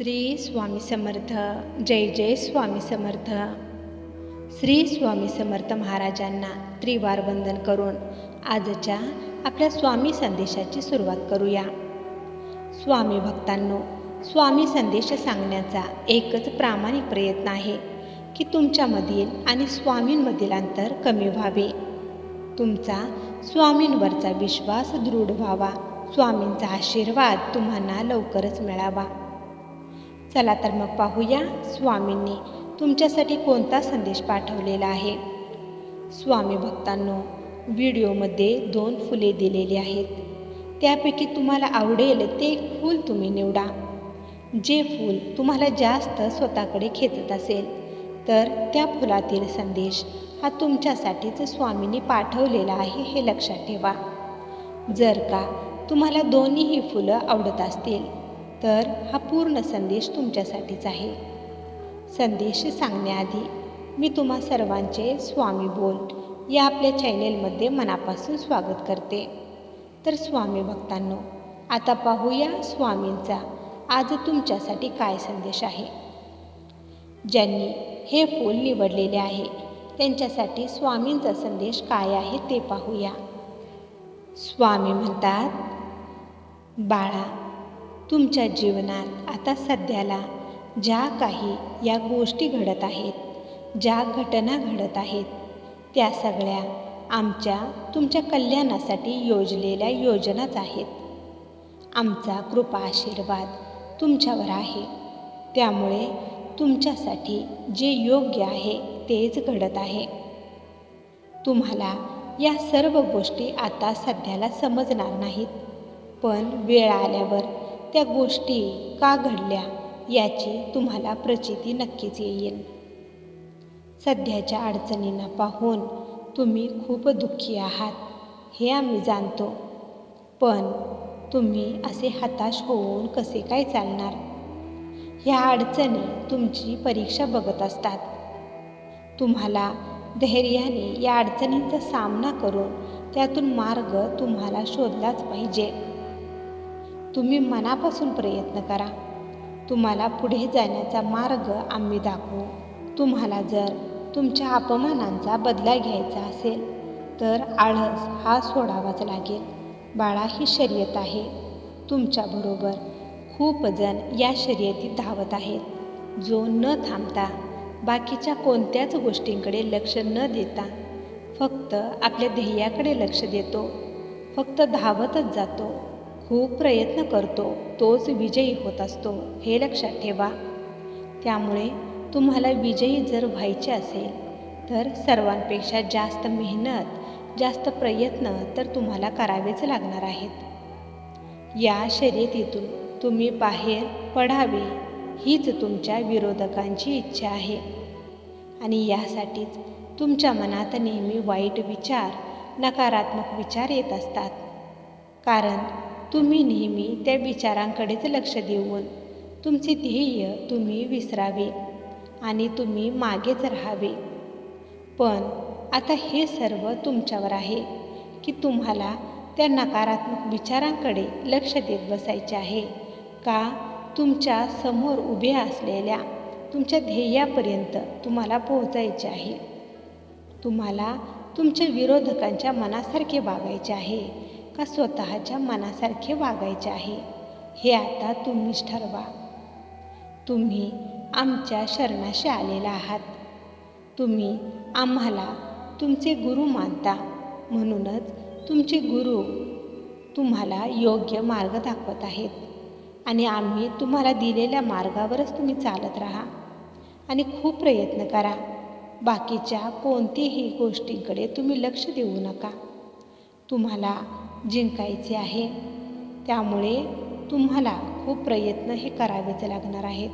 श्री स्वामी समर्थ जय जय स्वामी समर्थ. श्री स्वामी समर्थ महाराजांना त्रिवार वंदन करून आजच्या आपल्या स्वामी संदेशाची सुरुवात करूया. स्वामी भक्तांनो स्वामी संदेश सांगण्याचा एकच प्रामाणिक प्रयत्न आहे की तुमच्यामधील आणि स्वामींमधील अंतर कमी व्हावे. तुमचा स्वामींवरचा विश्वास दृढ व्हावा. स्वामींचा आशीर्वाद तुम्हाला लवकरच मिळावा. चला तर मग पाहूया स्वामींनी तुमच्यासाठी कोणता संदेश पाठवलेला आहे. स्वामी भक्तांनो व्हिडिओमध्ये दोन फुले दिलेली आहेत. त्यापैकी तुम्हाला आवडेल ते फूल तुम्ही निवडा. जे फूल तुम्हाला जास्त स्वतःकडे खेचत असेल तर त्या फुलातील संदेश हा तुमच्यासाठीच स्वामींनी पाठवलेला आहे हे लक्षात ठेवा. जर का तुम्हाला दोन्हीही फुलं आवडत असतील तर हा पूर्ण संदेश तुमच्यासाठीच आहे. संदेश सांगण्याआधी मी तुम्हा सर्वांचे स्वामी बोल या आपल्या चॅनेलमध्ये मनापासून स्वागत करते. तर स्वामी भक्तांनो आता पाहूया स्वामींचा आज तुमच्यासाठी काय संदेश आहे. ज्यांनी हे फूल निवडलेले आहे त्यांच्यासाठी स्वामींचा संदेश काय आहे ते पाहूया. स्वामी म्हणतात बाळा तुमच्या जीवनात आता सध्याला ज्या काही या गोष्टी घडत आहेत ज्या घटना घडत आहेत त्या सगळ्या आमच्या तुमच्या कल्याणासाठी योजलेल्या योजनाच आहेत. आमचा कृपा आशीर्वाद तुमच्यावर आहे. त्यामुळे तुमच्यासाठी जे योग्य आहे तेच घडत आहे. तुम्हाला या सर्व गोष्टी आता सध्याला समजणार नाहीत पण वेळ आल्यावर त्या गोष्टी का घडल्या याची तुम्हाला प्रचिती नक्कीच येईल. सध्याच्या अडचणींना पाहून तुम्ही खूप दुःखी आहात हे आम्ही जाणतो. पण तुम्ही असे हताश होऊन कसे काय चालणार? ह्या अडचणी तुमची परीक्षा बघत असतात. तुम्हाला धैर्याने या अडचणींचा सामना करून त्यातून मार्ग तुम्हाला शोधलाच पाहिजे. तुम्ही मनापासून प्रयत्न करा. तुम्हाला पुढे जाण्याचा मार्ग आम्ही दाखवू. तुम्हाला जर तुमच्या अपमानांचा बदला घ्यायचा असेल तर आळस हा सोडावाच लागेल. बाळा ही शर्यत आहे. तुमच्याबरोबर खूप जण या शर्यतीत धावत आहेत. जो न थांबता बाकीच्या कोणत्याच गोष्टींकडे लक्ष न देता फक्त आपल्या ध्येयाकडे लक्ष देतो. फक्त धावतच जातो. खूप प्रयत्न करतो तोच विजयी होत असतो हे लक्षात ठेवा. त्यामुळे तुम्हाला विजयी जर व्हायचे असेल तर सर्वांपेक्षा जास्त मेहनत जास्त प्रयत्न तर तुम्हाला करावेच लागणार आहेत. या शर्यतीतून तुम्ही बाहेर पडावे हीच तुमच्या विरोधकांची इच्छा आहे. आणि यासाठीच तुमच्या मनात नेहमी वाईट विचार नकारात्मक विचार येत असतात. कारण तुम्ही नेहमी त्या विचारांकडेच लक्ष देऊन तुमचे ध्येय तुम्ही विसरावे आणि तुम्ही मागेच राहावे. पण आता हे सर्व तुमच्यावर आहे की तुम्हाला त्या नकारात्मक विचारांकडे लक्ष देत बसायचे आहे का? तुमच्यासमोर उभे असलेल्या तुमच्या ध्येयापर्यंत तुम्हाला पोहोचायचे आहे. तुम्हाला तुमच्या विरोधकांच्या मनासारखे वागायचे आहे. का स्वतःच्या मनासारखे वागायचे आहे हे आता तुम्हीच ठरवा. तुम्ही आमच्या शरणाशी आलेला आहात. तुम्ही आम्हाला तुमचे गुरु मानता म्हणूनच तुमचे गुरु तुम्हाला योग्य मार्ग दाखवत आहेत आणि आम्ही तुम्हाला दिलेल्या मार्गावरच तुम्ही चालत राहा आणि खूप प्रयत्न करा. बाकीच्या कोणत्याही गोष्टींकडे तुम्ही लक्ष देऊ नका. तुम्हाला जिंकायचे आहे. त्यामुळे तुम्हाला खूप प्रयत्न हे करावेच लागणार आहेत.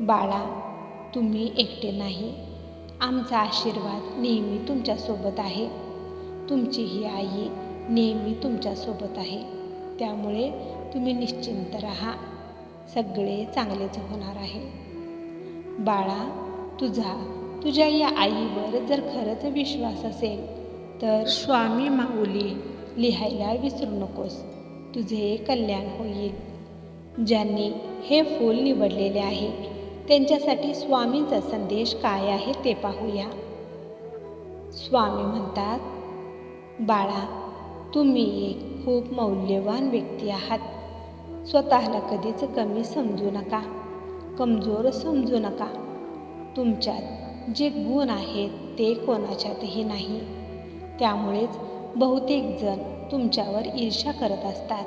बाळा तुम्ही एकटे नाही. आमचा आशीर्वाद नेहमी तुमच्यासोबत आहे. तुमची ही आई नेहमी तुमच्यासोबत आहे. त्यामुळे तुम्ही निश्चिंत राहा. सगळे चांगलेच होणार आहे. बाळा तुझा तुझ्या या आईवर जर खरंच विश्वास असेल तर स्वामी माऊली लिहायला विसरू नकोस. तुझे कल्याण होईल. ज्यांनी हे फूल निवडलेले आहे त्यांच्यासाठी स्वामींचा संदेश काय आहे ते पाहूया. स्वामी म्हणतात बाळा तुम्ही एक खूप मौल्यवान व्यक्ती आहात. स्वतःला कधीच कमी समजू नका कमजोर समजू नका. तुमच्यात जे गुण आहेत ते कोणाच्यातही नाही. त्यामुळेच बहुतेक जण तुमच्यावर ईर्ष्या करत असतात.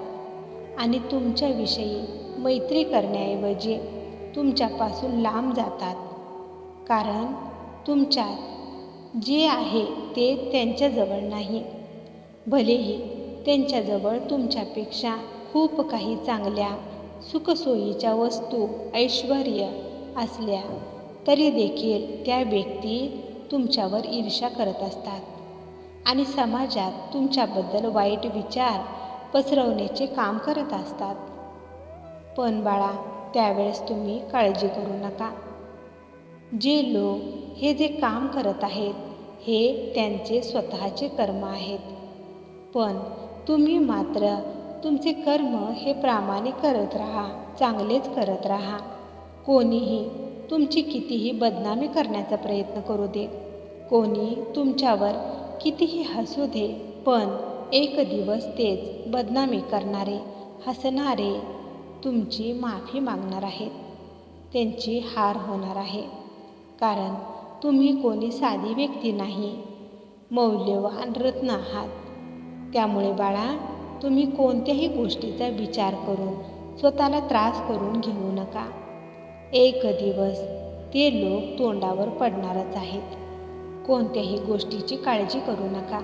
आणि तुमच्याविषयी मैत्री करण्याऐवजी तुमच्यापासून लांब जातात. कारण तुमच्यात जे आहे ते त्यांच्याजवळ नाही. भलेही त्यांच्याजवळ तुमच्यापेक्षा खूप काही चांगल्या सुखसोयीच्या वस्तू ऐश्वर असल्या तरी देखील त्या व्यक्ती तुमच्यावर ईर्ष्या करत असतात. आणि समाजात तुमच्याबद्दल वाईट विचार पसरवण्याचे काम करत असतात. पण बाळा त्यावेळेस तुम्ही काळजी करू नका. जे लोक हे जे काम करत आहेत हे त्यांचे स्वतःचे कर्म आहेत. पण तुम्ही मात्र तुमचे कर्म हे प्रामाणिक करत राहा चांगलेच करत राहा. कोणीही तुमची कितीही बदनामी करण्याचा प्रयत्न करू दे. कोणी तुमच्यावर कितीही हसू दे पण एक दिवस तेच बदनामी करणारे हसणारे तुमची माफी मागणार आहेत. त्यांची हार होणार आहे. कारण तुम्ही कोणी साधी व्यक्ती नाही मौल्यवान रत्न आहात. त्यामुळे बाळा तुम्ही कोणत्याही गोष्टीचा विचार करून स्वतःला त्रास करून घेऊ नका. एक दिवस ते लोक तोंडावर पडणारच आहेत. कोणत्याही गोष्टीची काळजी करू नका.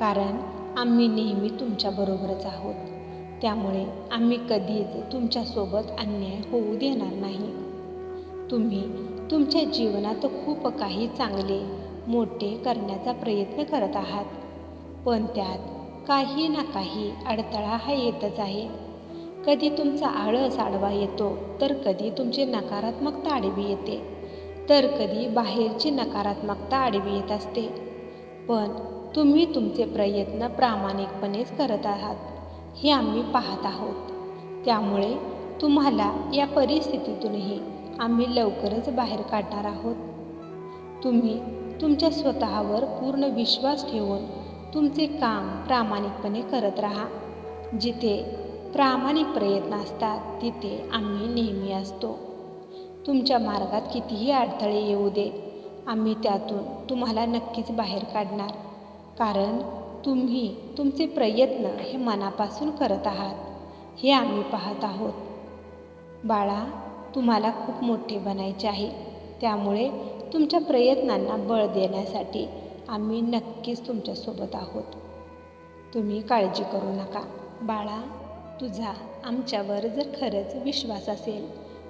कारण आम्ही नेहमी तुमच्याबरोबरच आहोत. त्यामुळे आम्ही कधीच तुमच्यासोबत अन्याय होऊ देणार नाही. तुम्ही तुमच्या जीवनात खूप काही चांगले मोठे करण्याचा प्रयत्न करत आहात. पण त्यात काही ना काही अडथळा हा येतच आहे. कधी तुमचा आळस आडवा येतो तर कधी तुमची नकारात्मकता आडवी येते. तर कधी बाहेरची नकारात्मकता आडवी येत असते. पण तुम्ही तुमचे प्रयत्न प्रामाणिकपणेच करत आहात हे आम्ही पाहत आहोत. त्यामुळे तुम्हाला या परिस्थितीतूनही आम्ही लवकरच बाहेर काढणार आहोत. तुम्ही तुमच्या स्वतःवर पूर्ण विश्वास ठेवून तुमचे काम प्रामाणिकपणे करत राहा. जिथे प्रामाणिक प्रयत्न असतात तिथे आम्ही नेहमी असतो. तुमच्या मार्गात कितीही अडथळे येऊ दे आम्ही त्यातून तुम्हाला नक्कीच बाहेर काढणार. कारण तुम्ही तुमचे प्रयत्न हे मनापासून करत आहात हे आम्ही पाहत आहोत. बाळा तुम्हाला खूप मोठे बनायचे आहे. त्यामुळे तुमच्या प्रयत्नांना बळ देण्यासाठी आम्ही नक्कीच तुमच्यासोबत आहोत. तुम्ही काळजी करू नका. बाळा तुझा आमच्यावर जर खरंच विश्वास असेल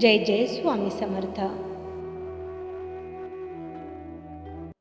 जय जय स्वामी समर्थ.